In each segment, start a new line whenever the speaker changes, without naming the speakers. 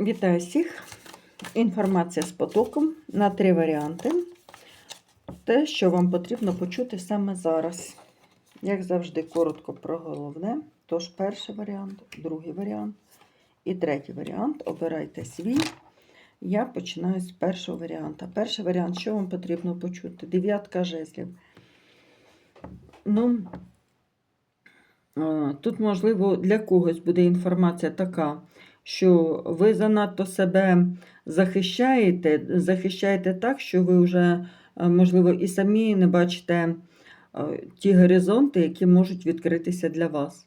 Вітаю всіх! Інформація з потоком на три варіанти. Те, що вам потрібно почути саме зараз. Як завжди, коротко про головне. Тож, перший варіант, другий варіант і третій варіант. Обирайте свій. Я починаю з першого варіанта. Перший варіант, що вам потрібно почути? Дев'ятка жезлів. Ну, тут, можливо, для когось буде інформація така що ви занадто себе захищаєте, захищаєте так, що ви вже, е, можливо, і самі не бачите е, ті горизонти, які можуть відкритися для вас.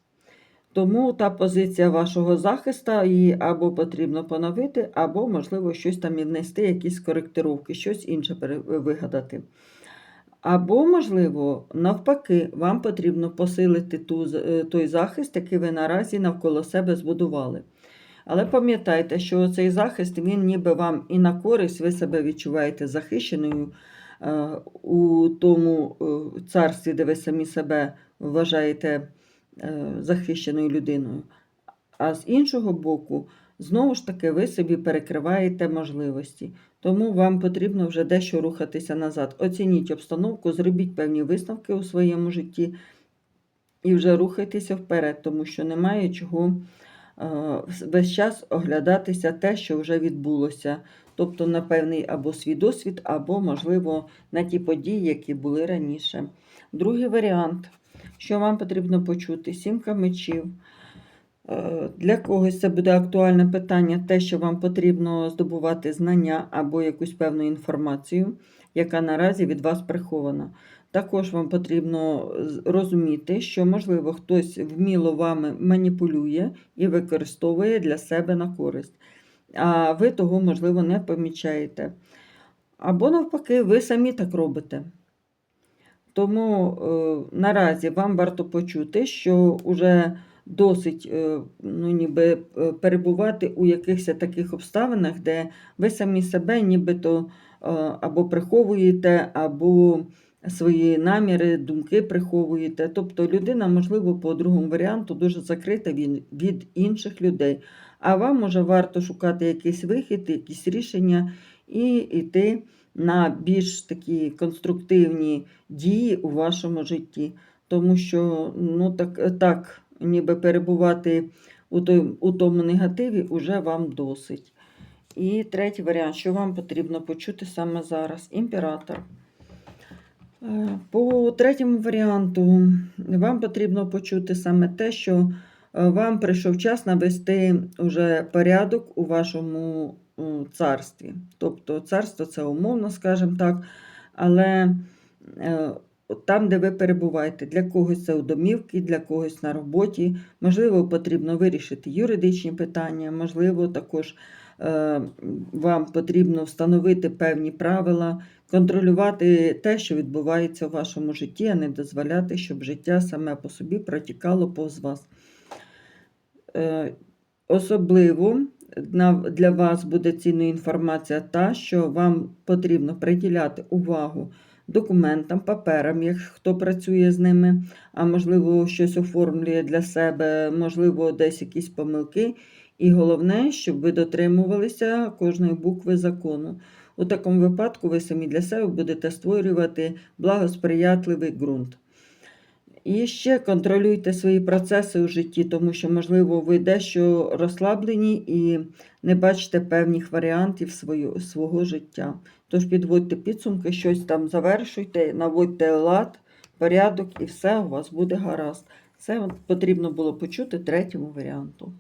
Тому та позиція вашого захисту її або потрібно поновити, або, можливо, щось там і внести, якісь коректировки, щось інше вигадати. Або, можливо, навпаки, вам потрібно посилити ту, е, той захист, який ви наразі навколо себе збудували. Але пам'ятайте, що цей захист, він ніби вам і на користь, ви себе відчуваєте захищеною е, у тому е, царстві, де ви самі себе вважаєте е, захищеною людиною. А з іншого боку, знову ж таки, ви собі перекриваєте можливості. Тому вам потрібно вже дещо рухатися назад. Оцініть обстановку, зробіть певні висновки у своєму житті і вже рухайтеся вперед, тому що немає чого. Е, весь час оглядатися те, що вже відбулося. Тобто на певний або свій досвід, або, можливо, на ті події, які були раніше. Другий варіант, що вам потрібно почути: сімка мечів. Е, для когось це буде актуальне питання, те, що вам потрібно здобувати знання або якусь певну інформацію, яка наразі від вас прихована. Також вам потрібно розуміти, що, можливо, хтось вміло вами маніпулює і використовує для себе на користь, а ви того, можливо, не помічаєте. Або, навпаки, ви самі так робите. Тому е, наразі вам варто почути, що вже досить е, ну, ніби, е, перебувати у якихось таких обставинах, де ви самі себе нібито е, або приховуєте, або свої наміри, думки приховуєте. Тобто людина, можливо, по другому варіанту дуже закрита від, інших людей. А вам може варто шукати якийсь вихід, якісь рішення і йти на більш такі конструктивні дії у вашому житті. Тому що, ну так, так ніби перебувати у, той, у тому негативі вже вам досить. І третій варіант, що вам потрібно почути саме зараз: імператор. Е, по третьому варіанту вам потрібно почути саме те, що е, вам прийшов час навести уже порядок у вашому царстві. Тобто царство це умовно, скажімо так, але е, там, де ви перебуваєте, для когось це у домівки, для когось на роботі, можливо, потрібно вирішити юридичні питання, можливо, також вам потрібно встановити певні правила контролювати те, що відбувається в вашому житті, а не дозволяти, щоб життя саме по собі протікало повз вас. Е, особливо для вас буде цінна інформація та, що вам потрібно приділяти увагу документам, паперам, як хто працює з ними, а можливо, щось оформлює для себе, можливо, десь якісь помилки. І головне, щоб ви дотримувалися кожної букви закону. У такому випадку ви самі для себе будете створювати благосприятливий ґрунт. І ще контролюйте свої процеси у житті, тому що, можливо, ви дещо розслаблені і не бачите певних варіантів свою, свого життя. Тож підводьте підсумки, щось там завершуйте, наводьте лад, порядок, і все у вас буде гаразд. Це потрібно було почути третьому варіанту.